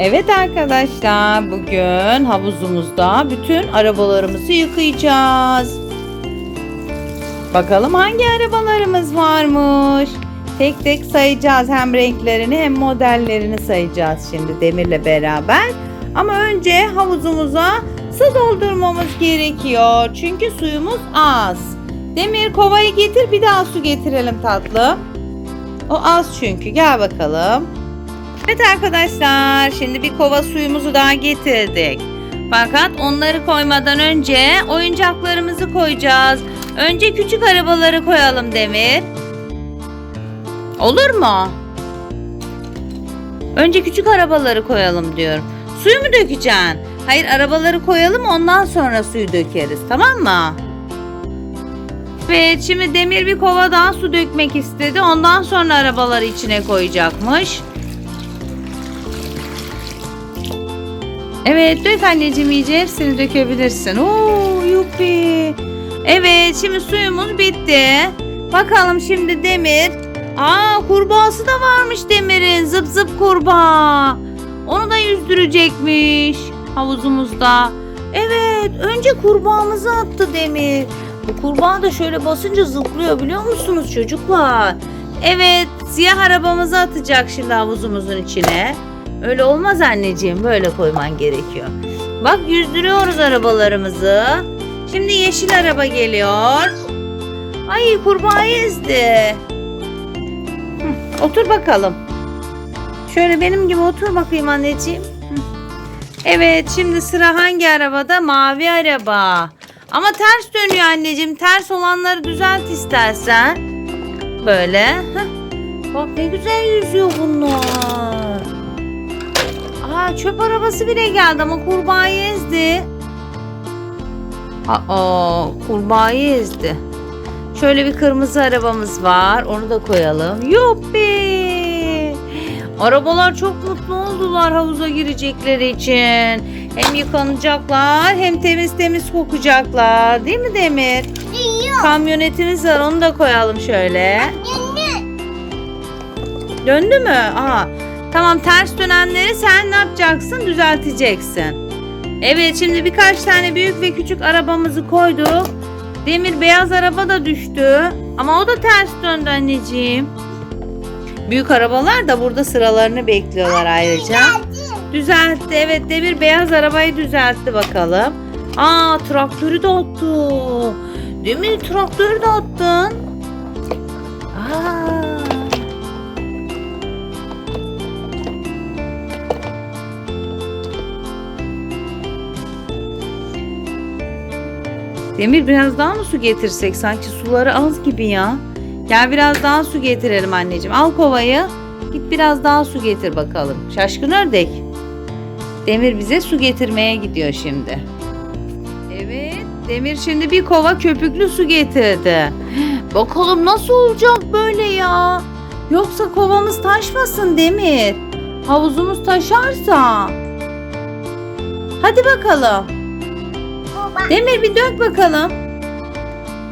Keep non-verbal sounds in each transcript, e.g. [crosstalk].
Evet arkadaşlar bugün havuzumuzda bütün arabalarımızı yıkayacağız. Bakalım hangi arabalarımız varmış. Tek tek sayacağız hem renklerini hem modellerini sayacağız şimdi Demir'le beraber. Ama önce havuzumuza su doldurmamız gerekiyor. Çünkü suyumuz az. Demir kovayı getir bir daha su getirelim tatlım. O az çünkü gel bakalım. Evet arkadaşlar şimdi bir kova suyumuzu daha getirdik. Fakat onları koymadan önce oyuncaklarımızı koyacağız. Önce küçük arabaları koyalım Demir. Olur mu? Önce küçük arabaları koyalım diyorum. Suyu mu dökeceksin? Hayır arabaları koyalım ondan sonra suyu dökeriz tamam mı? Evet şimdi Demir bir kova daha su dökmek istedi. Ondan sonra arabaları içine koyacakmış. Evet dök anneciğim iyice hepsini dökebilirsin. Oo yuppi. Evet şimdi suyumuz bitti. Bakalım şimdi Demir. Aa kurbağası da varmış Demir'in. Zıp zıp kurbağa. Onu da yüzdürecekmiş havuzumuzda. Evet önce kurbağamızı attı Demir. Bu kurbağa da şöyle basınca zıplıyor biliyor musunuz çocuklar? Evet siyah arabamızı atacak şimdi havuzumuzun içine. Öyle olmaz anneciğim. Böyle koyman gerekiyor. Bak yüzdürüyoruz arabalarımızı. Şimdi yeşil araba geliyor. Ay kurbağa ezdi. Hı, otur bakalım. Şöyle benim gibi otur bakayım anneciğim. Hı. Evet şimdi sıra hangi arabada? Mavi araba. Ama ters dönüyor anneciğim. Ters olanları düzelt istersen. Böyle. Heh. Bak ne güzel yüzüyor bunlar. Aa çöp arabası bile geldi ama kurbağayı ezdi. Aa kurbağayı ezdi. Şöyle bir kırmızı arabamız var. Onu da koyalım. Yuppi! Arabalar çok mutlu oldular havuza girecekleri için. Hem yıkanacaklar hem temiz temiz kokacaklar. Değil mi Demir? Yok. Kamyonetimiz var onu da koyalım şöyle. Döndü mü? Aha. Tamam ters dönenleri sen ne yapacaksın? Düzelteceksin. Evet şimdi birkaç tane büyük ve küçük arabamızı koyduk. Demir beyaz araba da düştü. Ama o da ters döndü anneciğim. Büyük arabalar da burada sıralarını bekliyorlar ayrıca. Düzeltti. Evet Demir beyaz arabayı düzeltti bakalım. Aa traktörü de attı. Demir traktörü de attın. Demir biraz daha mı su getirsek? Sanki suları az gibi ya. Gel biraz daha su getirelim anneciğim. Al kovayı. Git biraz daha su getir bakalım. Şaşkın ördek. Demir bize su getirmeye gidiyor şimdi. Evet. Demir şimdi bir kova köpüklü su getirdi. [gasps] Bakalım nasıl olacak böyle ya? Yoksa kovamız taşmasın Demir. Havuzumuz taşarsa. Hadi bakalım. Demir bir dök bakalım.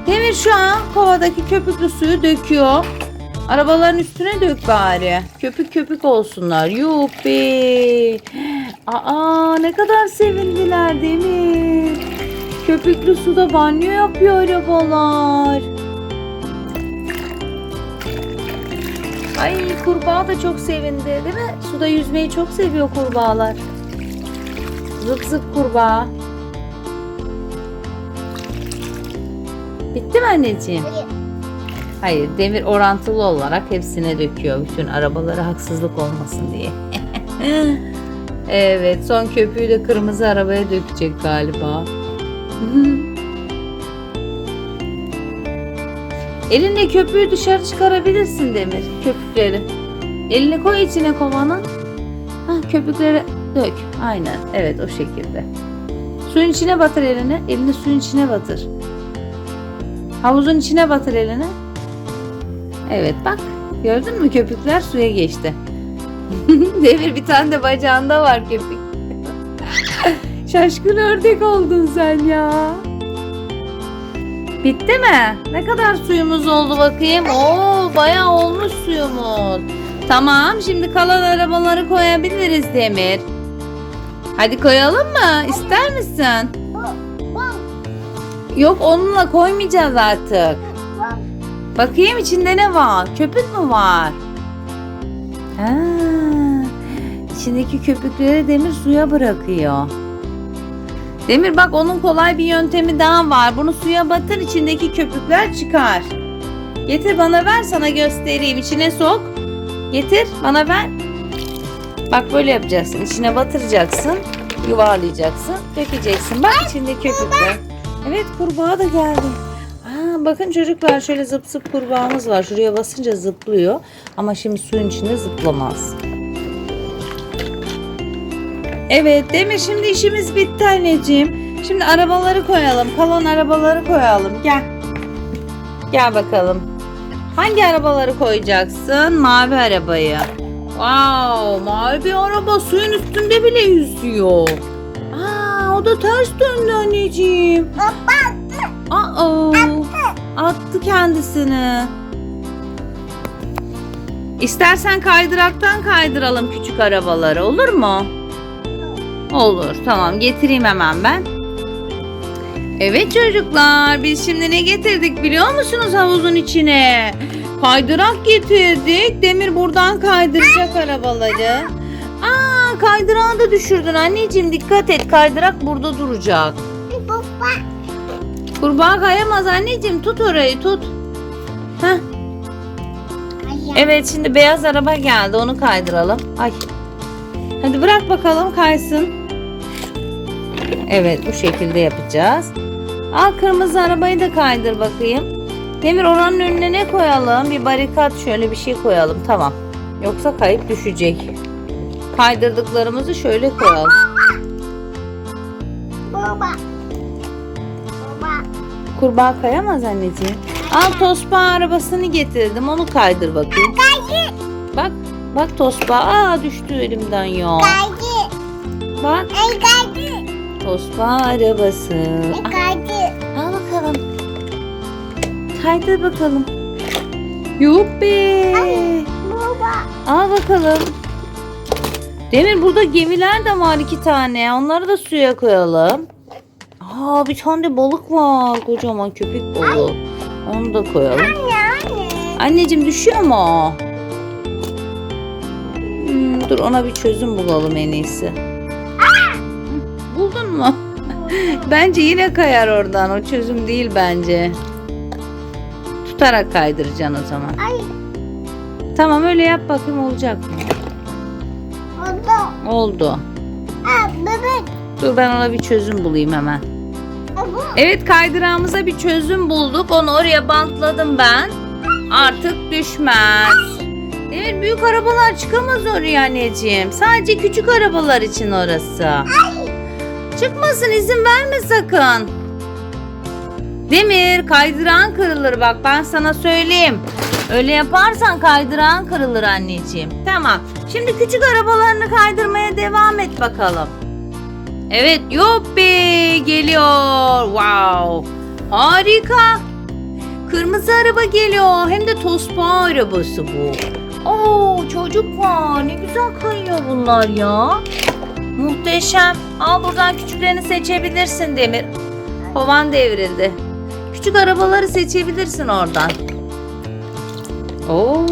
Demir şu an kovadaki köpüklü suyu döküyor. Arabaların üstüne dök bari. Köpük köpük olsunlar. Yuppi. Aa ne kadar sevindiler Demir. Köpüklü suda banyo yapıyor arabalar. Ay kurbağa da çok sevindi değil mi? Suda yüzmeyi çok seviyor kurbağalar. Zıp zıp kurbağa. Bitti mi anneciğim? Hayır, demir orantılı olarak hepsine döküyor. Bütün arabalara haksızlık olmasın diye. [laughs] evet, son köpüğü de kırmızı arabaya dökecek galiba. [laughs] Elinle köpüğü dışarı çıkarabilirsin Demir, köpükleri. Elini koy içine kovanın. Hah, köpükleri dök. Aynen, evet o şekilde. Suyun içine batır elini. Elini suyun içine batır. Havuzun içine batır elini. Evet bak. Gördün mü köpükler suya geçti. [laughs] Demir bir tane de bacağında var köpük. [laughs] Şaşkın ördek oldun sen ya. Bitti mi? Ne kadar suyumuz oldu bakayım. Oo bayağı olmuş suyumuz. Tamam şimdi kalan arabaları koyabiliriz Demir. Hadi koyalım mı? İster misin? Yok onunla koymayacağız artık. Bakayım içinde ne var? Köpük mü var? Ha, içindeki köpükleri Demir suya bırakıyor. Demir bak onun kolay bir yöntemi daha var. Bunu suya batır içindeki köpükler çıkar. Getir bana ver sana göstereyim. İçine sok. Getir bana ver. Bak böyle yapacaksın. İçine batıracaksın. Yuvarlayacaksın. Dökeceksin. Bak içinde köpükler. Evet kurbağa da geldi. Aa, bakın çocuklar şöyle zıp zıp kurbağamız var. Şuraya basınca zıplıyor. Ama şimdi suyun içinde zıplamaz. Evet Demir şimdi işimiz bitti anneciğim. Şimdi arabaları koyalım. Kalan arabaları koyalım. Gel. Gel bakalım. Hangi arabaları koyacaksın? Mavi arabayı. Wow, mavi bir araba suyun üstünde bile yüzüyor. Aa, o da ters döndü anneciğim. Baba. Aa, attı kendisini. İstersen kaydıraktan kaydıralım küçük arabaları olur mu? Olur tamam getireyim hemen ben. Evet çocuklar biz şimdi ne getirdik biliyor musunuz havuzun içine? Kaydırak getirdik. Demir buradan kaydıracak arabaları. Aa kaydırağı da düşürdün anneciğim dikkat et kaydırak burada duracak. Baba. Kurbağa kayamaz anneciğim tut orayı tut. Heh. Evet şimdi beyaz araba geldi onu kaydıralım. Ay. Hadi bırak bakalım kaysın. Evet bu şekilde yapacağız. Al kırmızı arabayı da kaydır bakayım. Demir oranın önüne ne koyalım? Bir barikat şöyle bir şey koyalım tamam. Yoksa kayıp düşecek. Kaydırdıklarımızı şöyle koyalım. Baba. Baba. Kurbağa kayamaz anneciğim. Al tosbağa arabasını getirdim onu kaydır bakayım. Kaydı. Bak bak tosbağa aa düştü elimden ya. Kaydı. Bak Ay kaydı. tosbağa arabası. Ay kaydı. al bakalım. Kaydır bakalım. Yuppi. Baba. Al bakalım. Demir burada gemiler de var iki tane. Onları da suya koyalım. Aa bir tane de balık var. Kocaman köpek balığı. Onu da koyalım. Anne anne. Anneciğim düşüyor mu o? Hmm, dur ona bir çözüm bulalım en iyisi. Buldun mu? [laughs] bence yine kayar oradan. O çözüm değil bence. Tutarak kaydıracaksın o zaman. Ay. Tamam öyle yap bakayım olacak mı? Oldu. Aa bebek. Dur ben ona bir çözüm bulayım hemen. Evet kaydırağımıza bir çözüm bulduk. Onu oraya bantladım ben. Artık düşmez. Evet büyük arabalar çıkamaz oraya anneciğim. Sadece küçük arabalar için orası. Çıkmasın izin verme sakın. Demir kaydırağın kırılır bak ben sana söyleyeyim. Öyle yaparsan kaydırağın kırılır anneciğim. Tamam. Şimdi küçük arabalarını kaydırmaya devam et bakalım. Evet yuppi geliyor. Wow. Harika. Kırmızı araba geliyor. Hem de tosbağa arabası bu. Oo çocuk var. Ne güzel kayıyor bunlar ya. Muhteşem. Al buradan küçüklerini seçebilirsin Demir. Kovan devrildi. Küçük arabaları seçebilirsin oradan. Oo,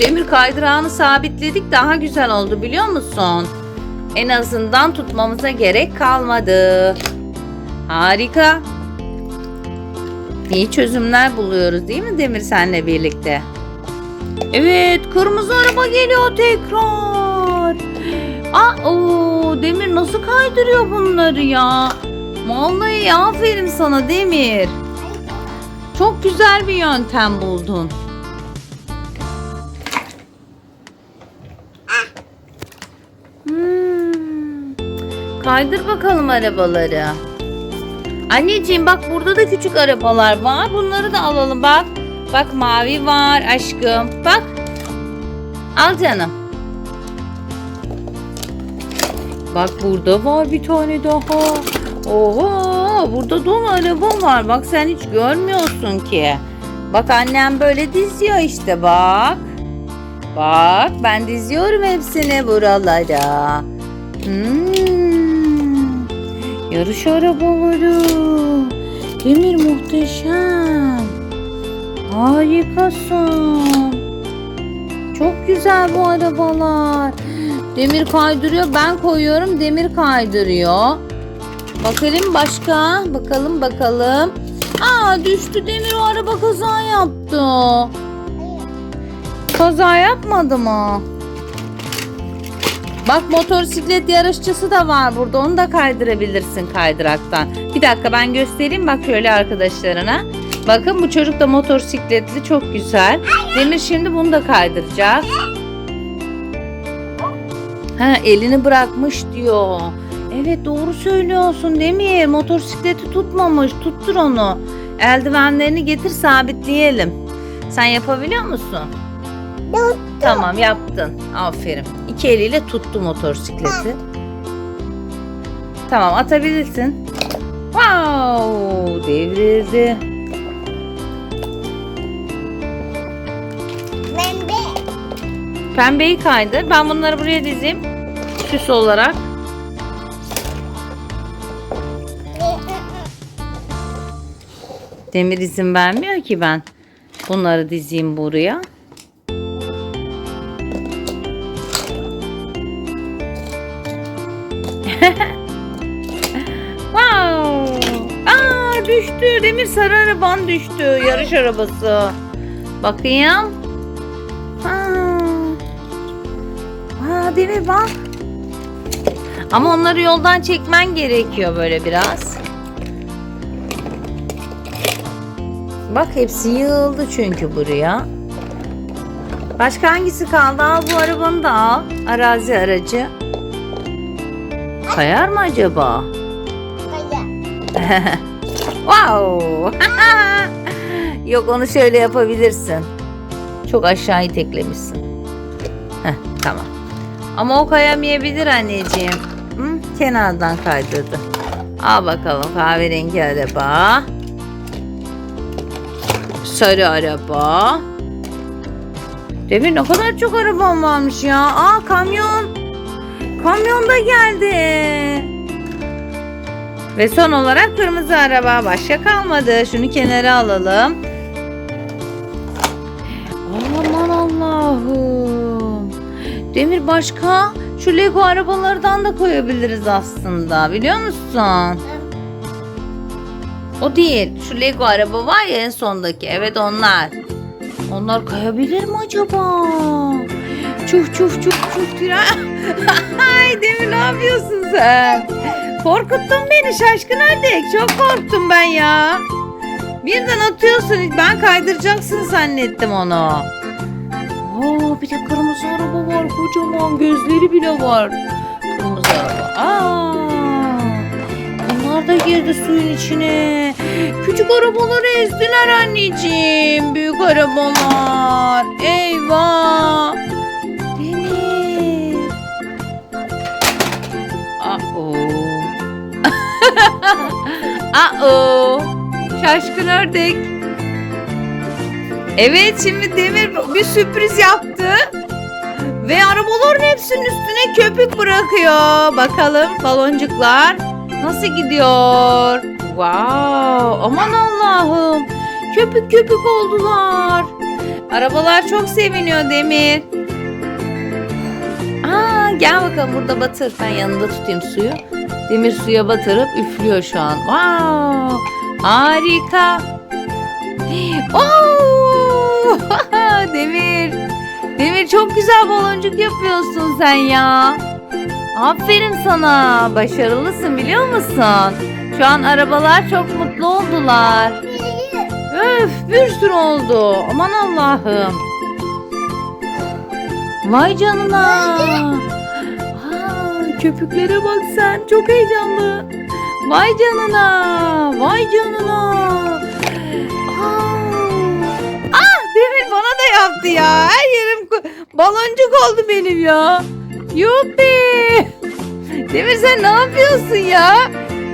demir kaydırağını sabitledik daha güzel oldu biliyor musun? En azından tutmamıza gerek kalmadı. Harika. İyi çözümler buluyoruz değil mi Demir senle birlikte? Evet, kırmızı araba geliyor tekrar. Aa, oo, Demir nasıl kaydırıyor bunları ya? Vallahi aferin sana Demir. Çok güzel bir yöntem buldun. Kaydır bakalım arabaları. Anneciğim bak burada da küçük arabalar var. Bunları da alalım bak. Bak mavi var aşkım. Bak. Al canım. Bak burada var bir tane daha. Oha burada dolu araba var. Bak sen hiç görmüyorsun ki. Bak annem böyle diziyor işte bak. Bak ben diziyorum hepsini buralara. Hmm. Yarış arabaları. Demir muhteşem. Harikasın. Çok güzel bu arabalar. Demir kaydırıyor. Ben koyuyorum. Demir kaydırıyor. Bakalım başka. Bakalım bakalım. Aa düştü Demir o araba kaza yaptı. Kaza yapmadı mı? Bak motosiklet yarışçısı da var burada. Onu da kaydırabilirsin kaydıraktan. Bir dakika ben göstereyim bak şöyle arkadaşlarına. Bakın bu çocuk da motosikletli çok güzel. Demir şimdi bunu da kaydıracak. Ha elini bırakmış diyor. Evet doğru söylüyorsun Demir. Motosikleti tutmamış. Tuttur onu. Eldivenlerini getir sabitleyelim. Sen yapabiliyor musun? Tamam yaptın. Aferin. İki eliyle tuttu motosikleti. Tamam atabilirsin. Wow! Devrildi. De. Pembeyi kaydır. Ben bunları buraya dizeyim. Süs olarak. Demir izin vermiyor ki ben. Bunları dizeyim buraya. Düştü. Demir sarı araban düştü. Yarış arabası. Bakayım. Aa. Aa Demir bak. Ama onları yoldan çekmen gerekiyor böyle biraz. Bak hepsi yığıldı çünkü buraya. Başka hangisi kaldı? Al bu arabanı da al. Arazi aracı. Kayar mı acaba? Kaya. [laughs] wow. [laughs] Yok onu şöyle yapabilirsin. Çok aşağı iteklemişsin. Heh, tamam. Ama o kayamayabilir anneciğim. Hı, kenardan kaydırdı. Al bakalım kahverengi araba. Sarı araba. Demir ne kadar çok arabam varmış ya. Aa kamyon. Kamyon da geldi. Ve son olarak kırmızı araba. Başka kalmadı. Şunu kenara alalım. Aman Allah'ım. Demir başka? Şu Lego arabalardan da koyabiliriz aslında. Biliyor musun? O değil. Şu Lego araba var ya en sondaki. Evet onlar. Onlar kayabilir mi acaba? Çuf çuf çuf çuf. [laughs] Ay Demir ne yapıyorsun sen? Korkuttun beni şaşkın ördek. Çok korktum ben ya. Birden atıyorsun. Ben kaydıracaksın zannettim onu. Aa, bir de kırmızı araba var. Kocaman gözleri bile var. Kırmızı araba. Aa, bunlar da girdi suyun içine. Küçük arabaları ezdiler anneciğim. Büyük arabalar. Eyvah. [laughs] Aa. Şaşkın ördek. Evet şimdi Demir bir sürpriz yaptı. Ve arabaların hepsinin üstüne köpük bırakıyor. Bakalım baloncuklar nasıl gidiyor? Wow, aman Allah'ım. Köpük köpük oldular. Arabalar çok seviniyor Demir. Aa, gel bakalım burada batır. Ben yanında tutayım suyu. Demir suya batırıp üflüyor şu an. Wow, harika. [gasps] Oo! [laughs] Demir. Demir çok güzel baloncuk yapıyorsun sen ya. Aferin sana. Başarılısın biliyor musun? Şu an arabalar çok mutlu oldular. Öf bir sürü oldu. Aman Allah'ım. Vay canına. Köpüklere bak sen. Çok heyecanlı. Vay canına. Vay canına. Aa. Ah Demir bana da yaptı ya. Her yerim baloncuk oldu benim ya. Yuppi. Demir sen ne yapıyorsun ya?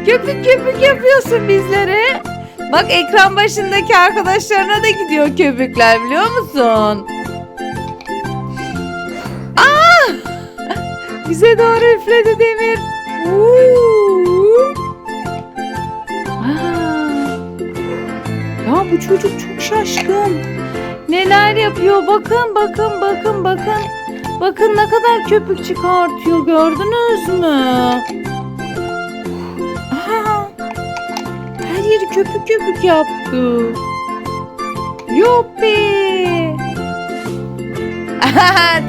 Köpük köpük yapıyorsun bizlere. Bak ekran başındaki arkadaşlarına da gidiyor köpükler biliyor musun? Bize doğru üfledi demir. Aa. Ya bu çocuk çok şaşkın. Neler yapıyor? Bakın bakın bakın bakın. Bakın ne kadar köpük çıkartıyor gördünüz mü? Aha. Her yeri köpük köpük yaptı. Yuppi.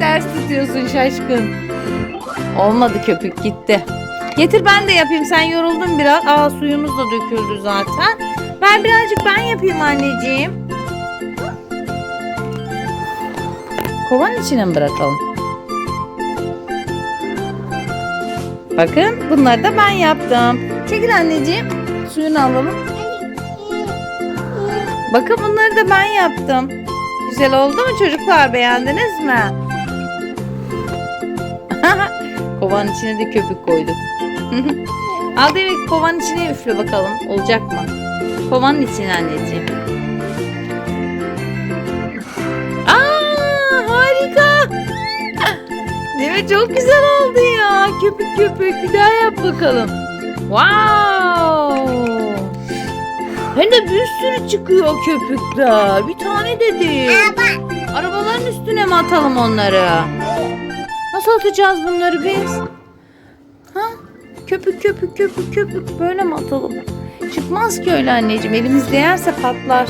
[laughs] Ters tutuyorsun şaşkın. Olmadı köpük gitti. Getir ben de yapayım. Sen yoruldun biraz. Aa suyumuz da döküldü zaten. Ben birazcık ben yapayım anneciğim. Kovanın içine mi bırakalım? Bakın bunları da ben yaptım. Çekil anneciğim. Suyunu alalım. Bakın bunları da ben yaptım. Güzel oldu mu çocuklar beğendiniz mi? Kovanın içine de köpük koyduk. [laughs] Al demek kovanın içine üfle bakalım. Olacak mı? Kovanın içine anneciğim. Aa harika. Mi? Çok güzel oldu ya. Köpük köpük. Bir daha yap bakalım. Wow. Hem de bir sürü çıkıyor köpükler. Bir tane de değil. Arabaların üstüne mi atalım onları? Nasıl atacağız bunları biz? Ha? Köpük köpük köpük köpük böyle mi atalım? Çıkmaz ki öyle anneciğim. Elimiz değerse patlar.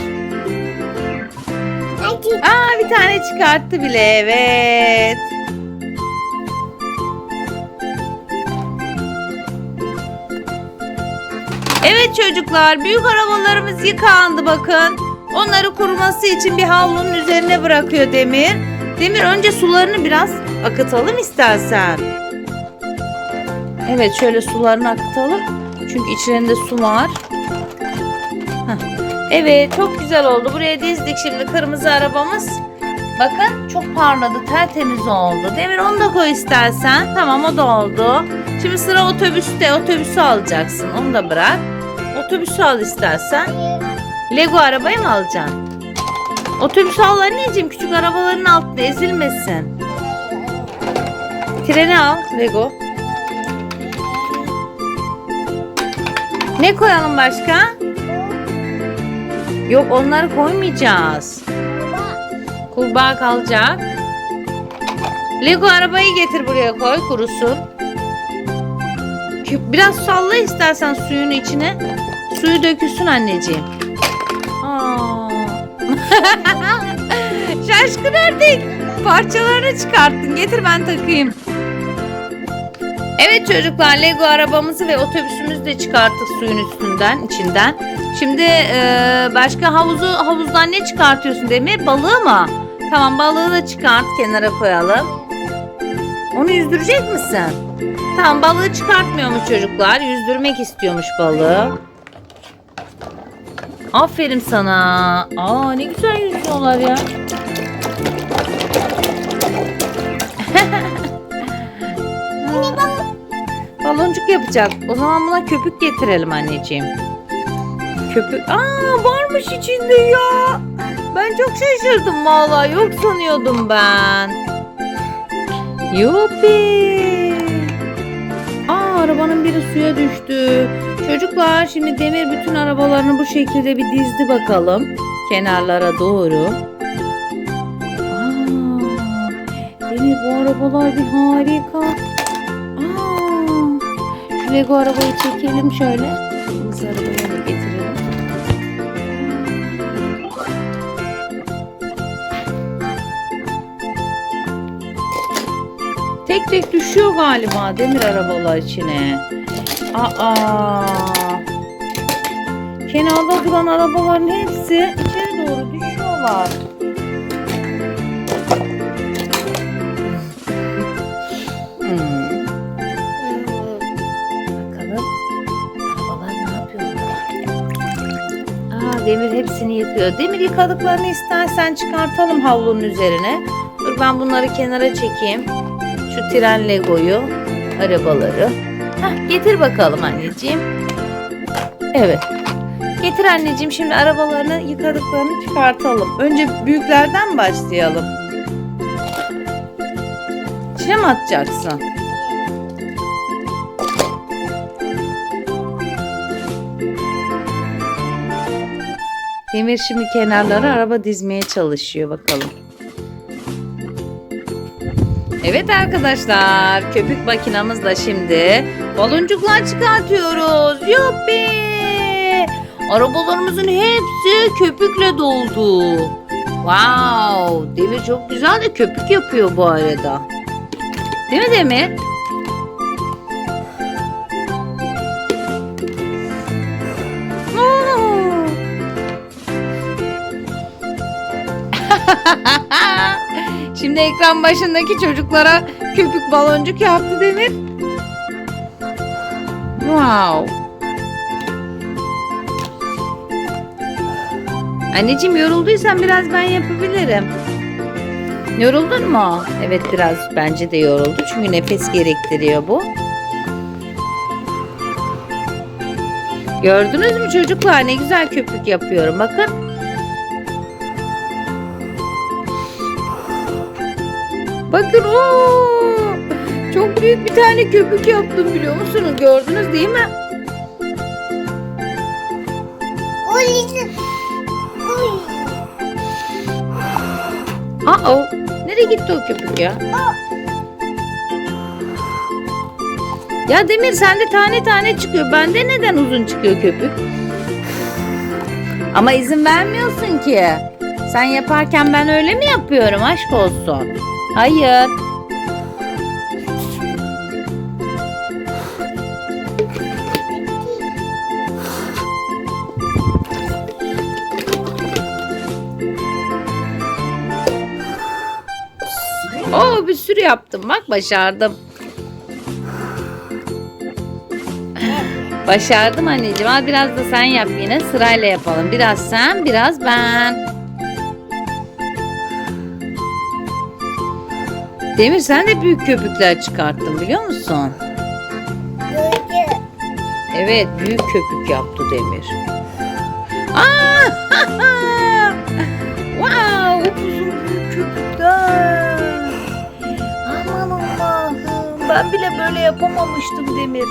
Aa bir tane çıkarttı bile evet. Evet çocuklar büyük arabalarımız yıkandı bakın. Onları kuruması için bir havlunun üzerine bırakıyor Demir. Demir önce sularını biraz akıtalım istersen. Evet şöyle sularını akıtalım. Çünkü içlerinde su var. Heh. Evet çok güzel oldu. Buraya dizdik şimdi kırmızı arabamız. Bakın çok parladı tertemiz oldu. Demir onu da koy istersen. Tamam o da oldu. Şimdi sıra otobüste. Otobüsü alacaksın. Onu da bırak. Otobüsü al istersen. Lego arabayı mı alacaksın? Otobüsü al anneciğim. Küçük arabaların altında ezilmesin. Treni al Lego. Ne koyalım başka? Yok onları koymayacağız. Kurbağa kalacak. Lego arabayı getir buraya koy kurusun. Biraz salla istersen suyun içine. Suyu dökülsün anneciğim. [laughs] Şaşkın ördek. Parçalarını çıkarttın. Getir ben takayım. Evet çocuklar Lego arabamızı ve otobüsümüzü de çıkarttık suyun üstünden, içinden. Şimdi e, başka havuzu havuzdan ne çıkartıyorsun Demir? Balığı mı? Tamam balığı da çıkart kenara koyalım. Onu yüzdürecek misin? Tamam balığı çıkartmıyormuş çocuklar. Yüzdürmek istiyormuş balığı. Aferin sana. Aa ne güzel yüzüyorlar ya. [laughs] Baloncuk yapacak. O zaman buna köpük getirelim anneciğim. Köpük. Aa varmış içinde ya. Ben çok şaşırdım vallahi. Yok sanıyordum ben. Yuppi. Aa arabanın biri suya düştü. Çocuklar şimdi Demir bütün arabalarını bu şekilde bir dizdi bakalım. Kenarlara doğru. Aa, Demir bu arabalar bir harika. Aa, şu Lego arabayı çekelim şöyle. Kırmızı arabayı da getirelim. Tek tek düşüyor galiba demir arabalar içine. Aa. Kenarda duran arabaların hepsi içeri doğru düşüyorlar. Hmm. Bakalım arabalar ne yapıyorlar? Aa, Demir hepsini yıkıyor. Demir yıkadıklarını istersen çıkartalım havlunun üzerine. Dur ben bunları kenara çekeyim. Şu tren legoyu, arabaları. Hah, getir bakalım anneciğim. Evet. Getir anneciğim şimdi arabalarını yıkadıklarını çıkartalım. Önce büyüklerden başlayalım. İçine mi atacaksın? Demir şimdi kenarlara araba dizmeye çalışıyor bakalım. Evet arkadaşlar köpük makinamızla şimdi baloncuklar çıkartıyoruz. Yuppi! Arabalarımızın hepsi köpükle doldu. Wow! Demir çok güzel de köpük yapıyor bu arada. Değil mi Demir? [laughs] Şimdi ekran başındaki çocuklara köpük baloncuk yaptı Demir. Wow. Anneciğim yorulduysan biraz ben yapabilirim. Yoruldun mu? Evet biraz bence de yoruldu. Çünkü nefes gerektiriyor bu. Gördünüz mü çocuklar ne güzel köpük yapıyorum. Bakın. Bakın o çok büyük bir tane köpük yaptım biliyor musunuz? Gördünüz değil mi? Aa, o nereye gitti o köpük ya? Ya Demir sende tane tane çıkıyor. Bende neden uzun çıkıyor köpük? Ama izin vermiyorsun ki. Sen yaparken ben öyle mi yapıyorum aşk olsun? Hayır. Yaptım bak başardım. Başardım anneciğim. Al biraz da sen yap yine. Sırayla yapalım. Biraz sen, biraz ben. Demir sen de büyük köpükler çıkarttın biliyor musun? Evet büyük köpük yaptı Demir. Aa! [laughs] wow! Upuzun büyük köpükler. Ben bile böyle yapamamıştım Demir.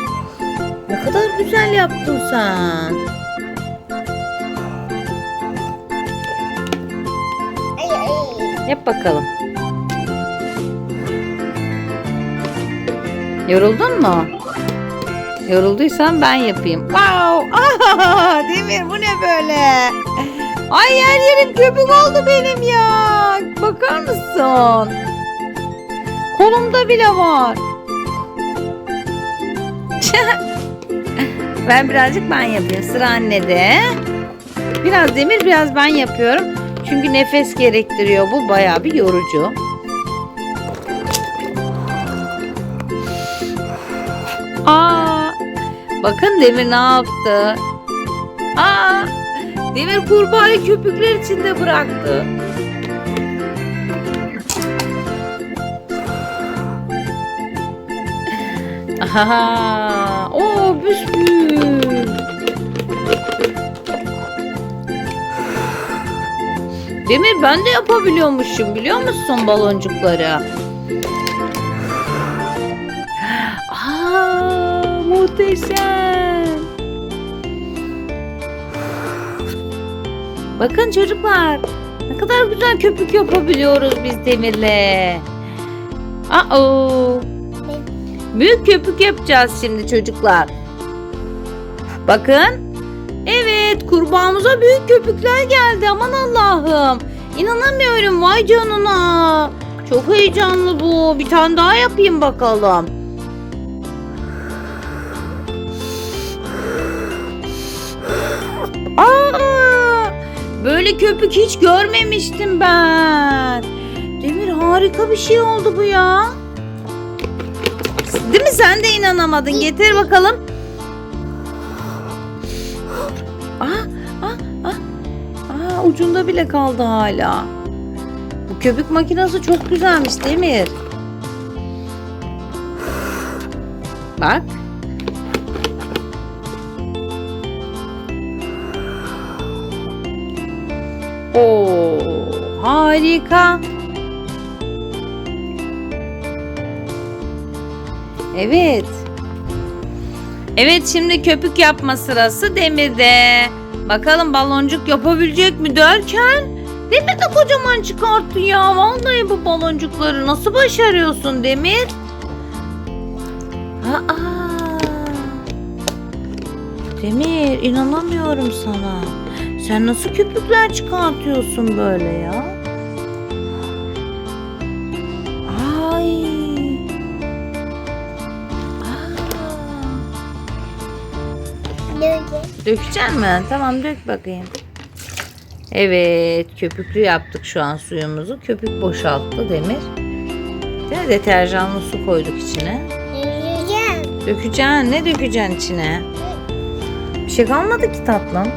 Ne kadar güzel yaptın sen. Yap bakalım. Yoruldun mu? Yorulduysan ben yapayım. Wow! Aa, [laughs] Demir bu ne böyle? Ay her yerim köpük oldu benim ya. Bakar mısın? Kolumda bile var. [laughs] ben birazcık ben yapayım. Sıra annede. Biraz Demir biraz ben yapıyorum. Çünkü nefes gerektiriyor. Bu bayağı bir yorucu. Aa, bakın Demir ne yaptı? Aa, Demir kurbağayı köpükler içinde bıraktı. [laughs] Aha, o büsbük. Demir ben de yapabiliyormuşum biliyor musun baloncukları? [gasps] Aa, muhteşem. Bakın çocuklar ne kadar güzel köpük yapabiliyoruz biz Demir'le. Aa, büyük köpük yapacağız şimdi çocuklar. Bakın Evet kurbağamıza büyük köpükler geldi aman Allah'ım. İnanamıyorum vay canına. Çok heyecanlı bu. Bir tane daha yapayım bakalım. Aa, böyle köpük hiç görmemiştim ben. Demir harika bir şey oldu bu ya. Değil mi sen de inanamadın. Getir bakalım. Aa, aa, aa. Aa, ucunda bile kaldı hala. Bu köpük makinesi çok güzelmiş Demir. Bak. Oo, harika. Evet. Evet şimdi köpük yapma sırası Demir'de. Bakalım baloncuk yapabilecek mi derken Demir de kocaman çıkarttı ya. Vallahi bu baloncukları nasıl başarıyorsun Demir? Aa. Demir inanamıyorum sana. Sen nasıl köpükler çıkartıyorsun böyle ya? Dökeceksin mi? Tamam dök bakayım. Evet köpüklü yaptık şu an suyumuzu. Köpük boşalttı Demir. Değil mi? Deterjanlı su koyduk içine. Yürüyeceğim. Dökeceksin. Ne dökeceksin içine? Bir şey kalmadı ki tatlım.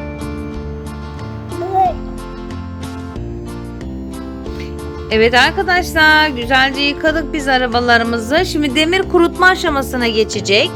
Evet arkadaşlar güzelce yıkadık biz arabalarımızı. Şimdi demir kurutma aşamasına geçecek.